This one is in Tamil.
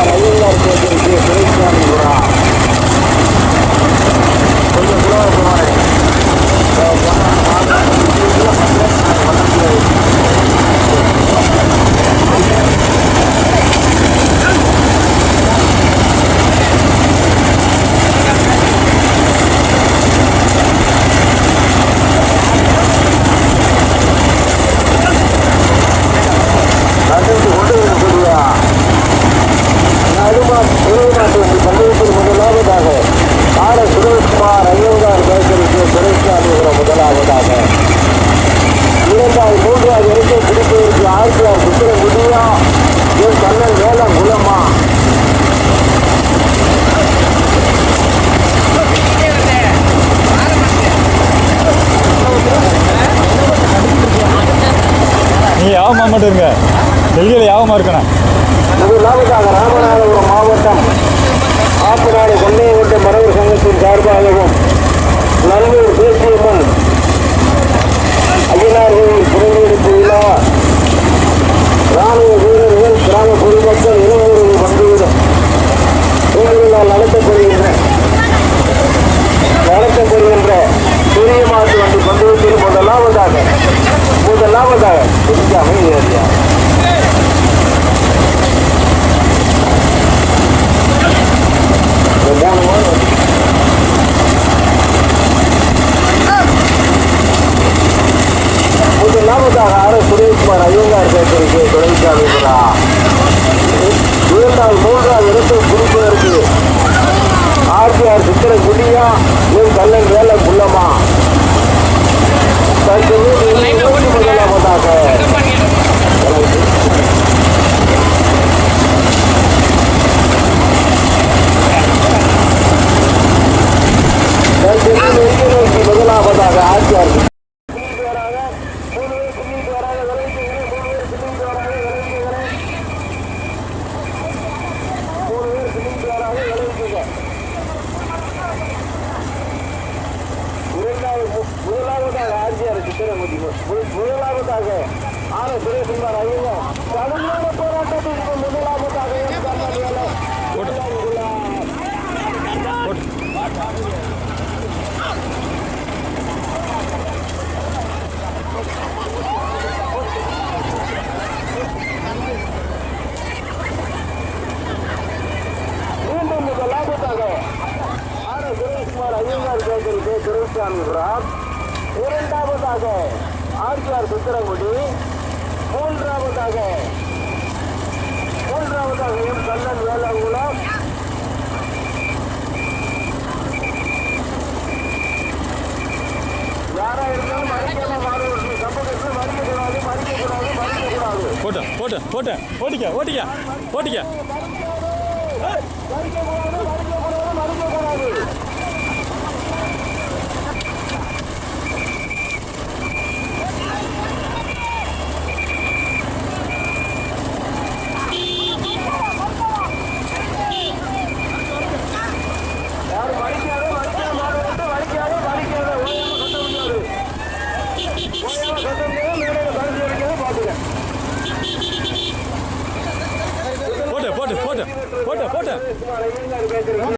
சுரேஷ்குமார் ஐயங்கார் கோட்டைக்கு புறா யாவமா மட்டும் இருங்க. டெல்லியில் யாவமா இருக்கணும். முதலாவதாக ராமநாதபுரம் மாவட்டம். ஆப்பநாடு கொண்டையவட்ட மரவர் சங்கத்தின் சார்பாகவும் நல்லூர் தேசியம்மன் ஐயனார் கோயில் புறநீடுப்பு விழா ராணுவ வீரர்கள் கிராம பொதுமக்கள் இளைஞர்கள் பங்குவிடும் கோயிலால் நடத்தப்படுகின்ற நடத்தப்படுகின்ற பெரிய மாட்டு வண்டி பந்தயத்தில் முதலாவதாக முதலாவதாக புதுச்சாமி ஏரியா மூணு மாடு முதலாவதாக ஆர் சுரேஷ்குமார் ஐயங்கார் பேக்கரிக்கு துணைசாமி விழா. இரண்டாவது மூன்றாவது ஆர்டிஆர் சித்திர குடியா என் கல்லன் வேலை குள்ளமா தற்கு முதலாவதாக தற்போது நோக்கி முதலாவதாக ஆர்டிஆர் முதலாவதாக ஆர்ஜிஆர் சித்திரமுதி முதலாவதாக ஆன சுரேஷ்குமார் ஐயா கடுமையான போராட்டத்திற்கு முதலாவதாக எம் கர்ணன் வேலை. மீண்டும் முதலாவதாக ஆன சுரேஷ்குமார் ஐயங்கார் பேக்கரிக்கு துரைசாமி புராத் இரண்டாவதாக ஆர்ஜிஆர் சுத்திரங்குடி மூன்றாவதாக மூன்றாவதாக எம் கண்ணன் வேளாங்குளம் யாரா இருந்தாலும் மறிக்காம மாறுவது சமூகத்தில் மறிக்கக்கூடாது மறிக்கக்கூடாது மறிக்கக்கூடாது போட்டேன் போட்டேன் போட்டேன். ஓட்டிக்க ஓட்டிக்க ஓட்டிக்க. மறிக்கக்கூடாது மறிக்கக்கூடாது மறிக்கக்கூடாது கேட்கிறேன்.